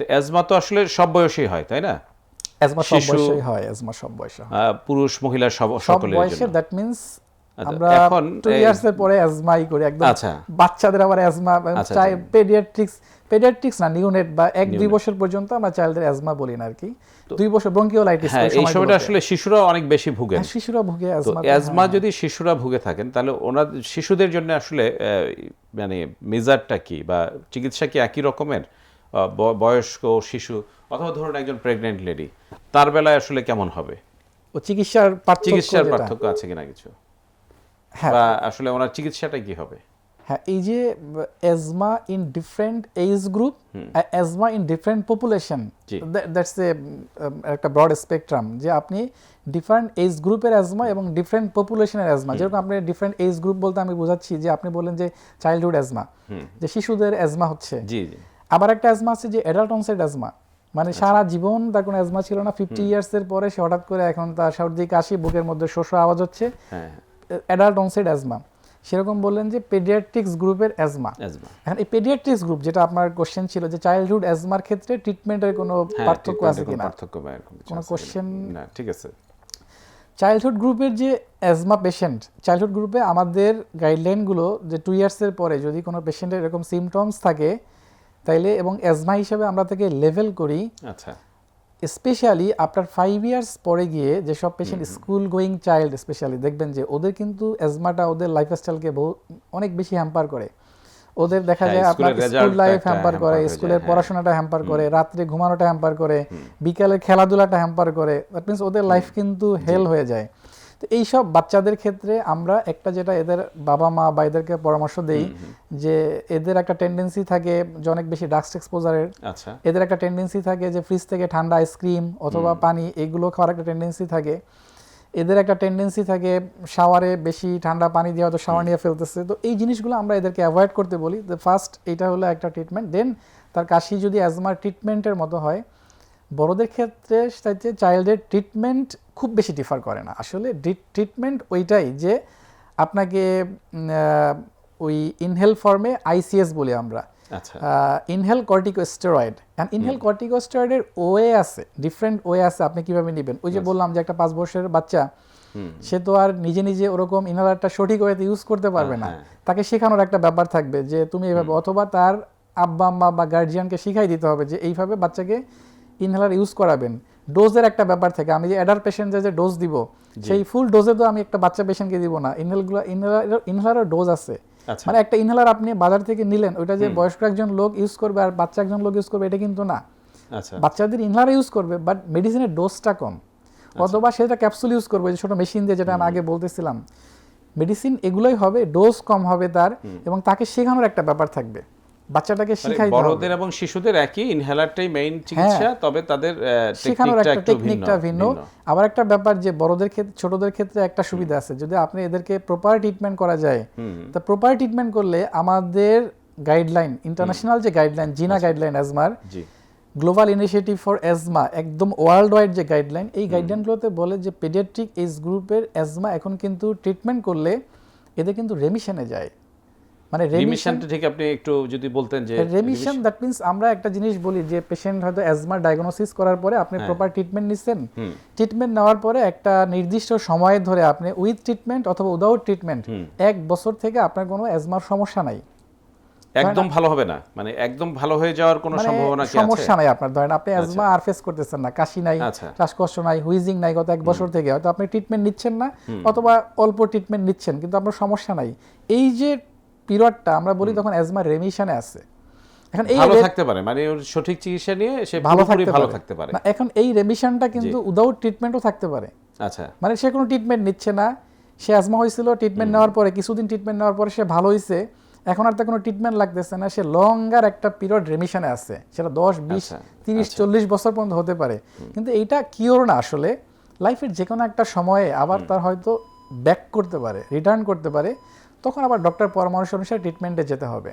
তো অ্যাজমা তো আসলে সব বয়সেই হয় তাই না? অ্যাজমা সব বয়সেই হয় অ্যাজমা সব বয়সে হয়। পুরুষ মহিলা সব সব সকলের বয়সে দ্যাট মিন্স আচ্ছা, আমরা এখন টু এই- ইয়ার্স এর পরে অ্যাজমাই করি একদম আচ্ছা। বাচ্চাদের আবার অ্যাজমা আচ্ছা, চাই আচ্ছা। পেডিয়াট্রিক্স পেডিয়াট্রিক্স না নিউনেট বা এক দুই বছর পর্যন্ত আমরা চাইল্ডের অ্যাজমা বলি না আর কি। দুই বছর ব্রঙ্কিওলাইটিস হ্যাঁ এই সময়টা আসলে শিশুরা অনেক বেশি ভুগে। শিশুরা ভুগে তো অ্যাজমা অ্যাজমা যদি শিশুরা ভুগে থাকেন তাহলে ওনার শিশুদের জন্য আসলে মানে মেজারটা কি বা চিকিৎসা কি একই রকমের? বয়স্ক শিশু অথবা ধরুন একজন প্রেগনেন্ট লেডি তার বেলায় আসলে কেমন হবে? ও চিকিৎসার পার্থক্য চিকিৎসার পার্থক্য আছে কিনা কিছু? হ্যাঁ। বা আসলে ওনার চিকিৎসাটা কি হবে? হ্যাঁ এই যে asthma in different age group asthma in different population that's a একটা ব্রড স্পেকট্রাম যে আপনি ডিফারেন্ট এজ গ্রুপের অ্যাজমা এবং ডিফারেন্ট পপুলেশনের অ্যাজমা যেরকম আপনি ডিফারেন্ট এজ গ্রুপ বলতে আমি বোঝাচ্ছি যে আপনি বললেন যে চাইল্ডহুড অ্যাজমা যে শিশুদের অ্যাজমা হচ্ছে। জি জি। আবার একটা অ্যাজমা আছে যে অ্যাডাল্ট অনসেট অ্যাজমা মানে সারা জীবন তার কোনো অ্যাজমা ছিল না। ফিফটি ইয়ার্স এর পরে সে হঠাৎ করে এখন তার সর্দি কাশি বুকের মধ্যে শোষ আওয়াজ হচ্ছে। অ্যাডাল্ট অনসেট অ্যাজমা সেরকম বললেন যে পেডিয়াট্রিক্স গ্রুপের অ্যাজমা এখন এই পেডিয়াট্রিক্স গ্রুপ যেটা আপনার কোশ্চেন ছিল যে চাইল্ডহুড অ্যাজমার ক্ষেত্রে ট্রিটমেন্টের কোনো হ্যাঁ পার্থক্য আছে কোনো? পার্থক্য কোনো আছে কিনা? না ঠিক আছে। চাইল্ডহুড গ্রুপের যে অ্যাজমা পেশেন্ট চাইল্ডহুড গ্রুপে আমাদের গাইডলাইনগুলো যে টু ইয়ার্সের পরে যদি কোনো পেশেন্টের এরকম সিমটমস থাকে তাইলে এবং অ্যাজমা হিসেবে আমরা তাকে লেভেল করি আচ্ছা। স্পেশালি আফটার ফাইভ ইয়ার্স পরে গিয়ে যেসব patient school going child specially দেখবেন যে ওদের কিন্তু অ্যাজমাটা ওদের লাইফস্টাইলকে বহু অনেক বেশি হ্যাম্পার করে। ওদের দেখা যায় আপনার স্কুল লাইফ হ্যাম্পার করে স্কুলের হ্যাঁ। পড়াশোনাটা হ্যাম্পার করে রাত্রে ঘুমানোটা হ্যাম্পার করে বিকালের খেলাধুলাটা হ্যাম্পার করে দ্যাট মিনস ওদের লাইফ কিন্তু হেল হয়ে যায়। তো এইসব বাচ্চাদের ক্ষেত্রে আমরা একটা যেটা এদের বাবা মা বা এদেরকে পরামর্শ দেই যে এদের একটা টেন্ডেন্সি থাকে যে অনেক বেশি ডাস্ট এক্সপোজারের আচ্ছা। এদের একটা টেন্ডেন্সি থাকে যে ফ্রিজ থেকে ঠান্ডা আইসক্রিম অথবা পানি এগুলো খাওয়ার একটা টেন্ডেন্সি থাকে। এদের একটা টেন্ডেন্সি থাকে শাওয়ারে বেশি ঠান্ডা পানি দিয়ে হয়তো শাওয়ার নিয়ে ফেলতেছে। তো এই জিনিসগুলো আমরা এদেরকে অ্যাভয়েড করতে বলি ফার্স্ট এটা হলো একটা ট্রিটমেন্ট দেন তার কাশি যদি অ্যাজমার ট্রিটমেন্টের মতো হয় বড়দের ক্ষেত্রে চাইল্ডের ট্রিটমেন্ট খুব বেশি ডিফার করে না। আসলে ট্রিটমেন্ট ওইটাই যে আপনাকে ওই ইনহেল ফর্মে আইসিএস বলি আমরা। আচ্ছা। ইনহেল কর্টিকোস্টেরয়েড অ্যান্ড ইনহেল কর্টিকোস্টেরয়েডের ওয়ে আছে ডিফারেন্ট ওয়ে আছে আপনি কীভাবে নেবেন? ওই যে বললাম যে একটা পাঁচ বছরের বাচ্চা সে তো আর নিজে নিজে ওরকম ইনহেলারটা সঠিক ওয়েতে ইউজ করতে পারবে না। হ্যাঁ। তাকে শেখানোর একটা ব্যাপার থাকবে যে তুমি এইভাবে অথবা তার আব্বা আম্মা বা গার্জিয়ানকে শিখাই দিতে হবে যে এইভাবে বাচ্চাকে ইনহেলার ইউজ করাবেন। ডোজের একটা ব্যাপার থাকে। আমি যে অ্যাডাল্ট পেশেন্টে যে ডোজ দিব সেই ফুল ডোজে তো আমি একটা বাচ্চা পেশেন্টকে দিব না। ইনহেলগুলো ইনহেলার ইনহেলারের ডোজ আছে। আচ্ছা। মানে একটা ইনহেলার আপনি বাজার থেকে নিলেন ওইটা যে বয়স্ক একজন লোক ইউজ করবে আর বাচ্চা একজন লোক ইউজ করবে এটা কিন্তু না। আচ্ছা। বাচ্চাদের ইনহেলার ইউজ করবে বাট মেডিসিনের ডোজটা কম। অথবা সেটা ক্যাপসুল ইউজ করবে যে ছোট মেশিন দিয়ে যেটা আমি আগে বলতেছিলাম। মেডিসিন এগুলোই হবে ডোজ কম হবে তার এবং তাকে শেখানোর একটা ব্যাপার থাকবে। বাচ্চাটাকে মানে শিখাই বড়দের এবং শিশুদের একই ইনহেলারটাই মেইন চিকিৎসা তবে তাদের শেখানোর টেকনিকটা একটা টেকনিকটা ভিন্ন আবার একটা ব্যাপার যে বড়দের ক্ষেত্রে ছোটদের ক্ষেত্রে একটা সুবিধা আছে। যদি আপনি এদেরকে প্রপার ট্রিটমেন্ট করা যায় তা প্রপার ট্রিটমেন্ট করলে আমাদের গাইডলাইন ইন্টারন্যাশনাল যে গাইডলাইন জিনা। গাইডলাইন অ্যাজমার জি। গ্লোবাল ইনিশিয়েটিভ ফর অ্যাজমা একদম ওয়ার্ল্ড ওয়াইড যে গাইডলাইন এই গাইডলাইনগুলোতে বলে যে পেডিয়াট্রিক এজ গ্রুপের অ্যাজমা এখন কিন্তু ট্রিটমেন্ট করলে এদের কিন্তু রেমিশনে যায়। মানে রেমিশন রিমিশনটা ঠিক আপনি একটু যদি বলতেন যে রেমিশন দ্যাট মিন্স আমরা একটা জিনিস বলি যে পেশেন্ট হয়তো অ্যাজমা ডায়াগনোসিস করার পরে আপনি হ্যাঁ। প্রপার ট্রিটমেন্ট নিচ্ছেন। ট্রিটমেন্ট নেওয়ার পরে একটা নির্দিষ্ট সময় ধরে আপনি উইথ ট্রিটমেন্ট অথবা উইদাউট ট্রিটমেন্ট এক বছর থেকে আপনার কোনো অ্যাজমার সমস্যা নাই। একদম ভালো হবে না? মানে একদম ভালো হয়ে যাওয়ার কোনো মানে সম্ভাবনা কি আছে? সমস্যা নাই আপনার। ধরেন আপনি অ্যাজমা আর ফেস করতেছেন না কাশি নাই আচ্ছা। শ্বাসকষ্ট নাই হুইজিং নাই গত এক বছর থেকে। হয়তো আপনি ট্রিটমেন্ট নিচ্ছেন না অথবা অল্প ট্রিটমেন্ট নিচ্ছেন কিন্তু আপনার সমস্যা নাই। এই যে পিরিয়ডটা আমরা বলি তখন অ্যাজমা রেমিশনে আছে। এখন এই ভালো থাকতে পারে মানে ওর সঠিক চিকিৎসা নিয়ে সে ভালো ভালো থাকতে পারে। না এখন এই রেমিশনটা কিন্তু উইদাউট ট্রিটমেন্টও থাকতে পারে। আচ্ছা। মানে সে কোনো ট্রিটমেন্ট নিচ্ছে না সে অ্যাজমা হয়েছিল ট্রিটমেন্ট নেওয়ার পরে কিছুদিন ট্রিটমেন্ট নেওয়ার পরে সে ভালো হয়েছে এখন আর তার কোনো ট্রিটমেন্ট লাগতেছে না সে লঙ্গার একটা পিরিয়ড রেমিশনে আছে সেটা দশ বিশ আচ্ছা, তিরিশ চল্লিশ বছর পর্যন্ত হতে পারে। কিন্তু এইটা কিওর না আসলে লাইফের যে কোনো একটা সময়ে আবার তার হয়তো ব্যাক করতে পারে রিটার্ন করতে পারে। তখন আবার ডক্টর পরামর্শ অনুসারে ট্রিটমেন্টে যেতে হবে।